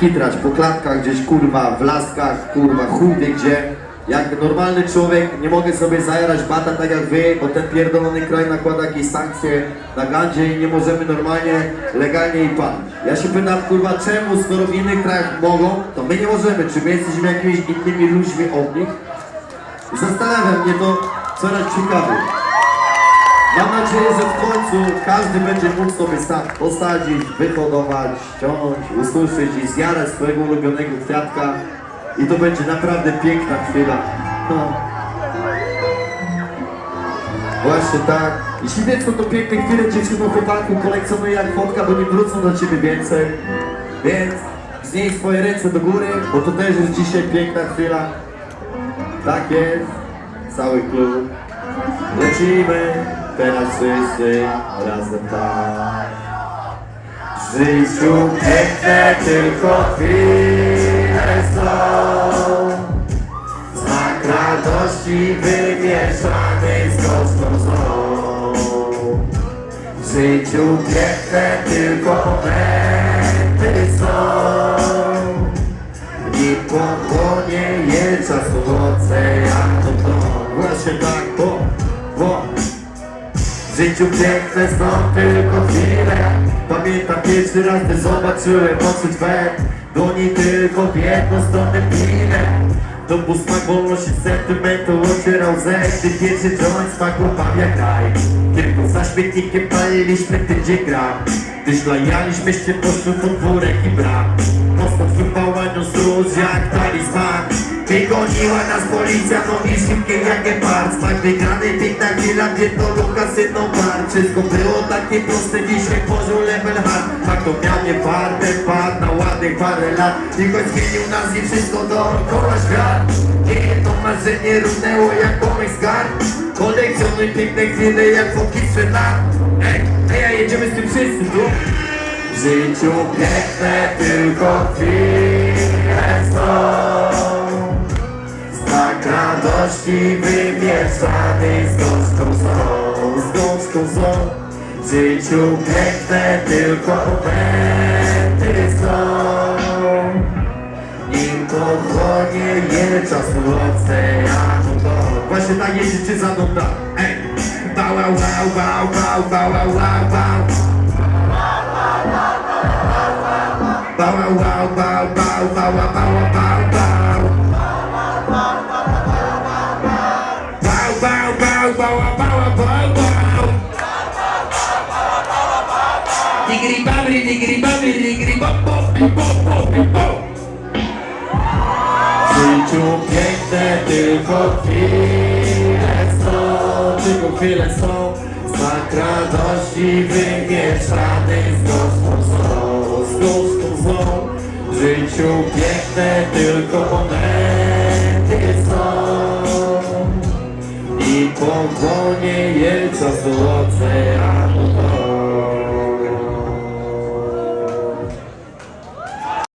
kitrać po klatkach gdzieś, kurwa, w laskach, kurwa, chuj wie gdzie. Jak normalny człowiek nie mogę sobie zajarać bata tak jak wy, bo ten pierdolony kraj nakłada jakieś sankcje na gandzie i nie możemy normalnie, legalnie i palić. Ja się pytam, kurwa, czemu, skoro w innych krajach mogą, to my nie możemy, czy my jesteśmy jakimiś innymi ludźmi od nich? Zastanawia mnie to coraz ciekawiej. Mam nadzieję, że w końcu każdy będzie mógł sobie sam posadzić, wyhodować, ściągnąć, usłyszeć i zjarać swojego ulubionego kwiatka i to będzie naprawdę piękna chwila. No. Właśnie tak. Jeśli wiesz, co to piękne chwile dziewczyno chłopaku kolekcjonuj jak fotka, bo nie wrócą do ciebie więcej. Więc znieś swoje ręce do góry, bo to też jest dzisiaj piękna chwila. Tak jest. Cały klub. Lecimy teraz wszyscy razem tak. W życiu piękne tylko chwile są. Znak radości wymieszany z złą. W życiu piękne tylko momenty są. I pochłonie je czasu oceanu to Właśnie tak, bo, bo W życiu piękne są tylko chwile. Pamiętam pierwszy raz, gdy zobaczyłem oczy twe. Dłoni tylko w jedną stronę To był smak wolności sentymentu ocierał ze Gdy pierwszy joint smaku pawia kraj. Tylko za śmietnikiem paliliśmy tydzień gram. Gdy szlajaliśmy się pośród podwórek i bram. Mocno wypałanią stróż jak talizman. Wygoniła nas policja, nogi szybkie jak gepard Smak wygrany, chwila, gdzie to kasyno bar Wszystko było takie proste, dzisiaj poziom level hard. Fakt to miał nie wartę, padł na ładnych parę lat. I choć zmienił nas i wszystko dookoła świat Nie jedno marzenie runęło jak pomysł z gard Kolekcjonuj piękne chwile jak sprzed lat Ej, ej, a jedziemy z tym wszyscy tu. W życiu piękne tylko chwile są radości wymieszany z gąską złą Z gąską złą W życiu piękne tylko momenty są Nim pochłonie je czasu oceanu to Właśnie tak jeździcie za mną tak Ej! Bał, wow, wow, wow, wow, wow, wow, wow, wow Bow wow wow bow bow bow wow bow bow bał, bał, bała, bała, bał, bał. Digri babri, digri babri, digri babo, bibo, bo, bibo. W życiu piękne tylko chwile są, tylko chwile są. Sakra dości wymieszany z gąską złą, z gąską złą. W życiu piękne tylko one powolnie je co złote.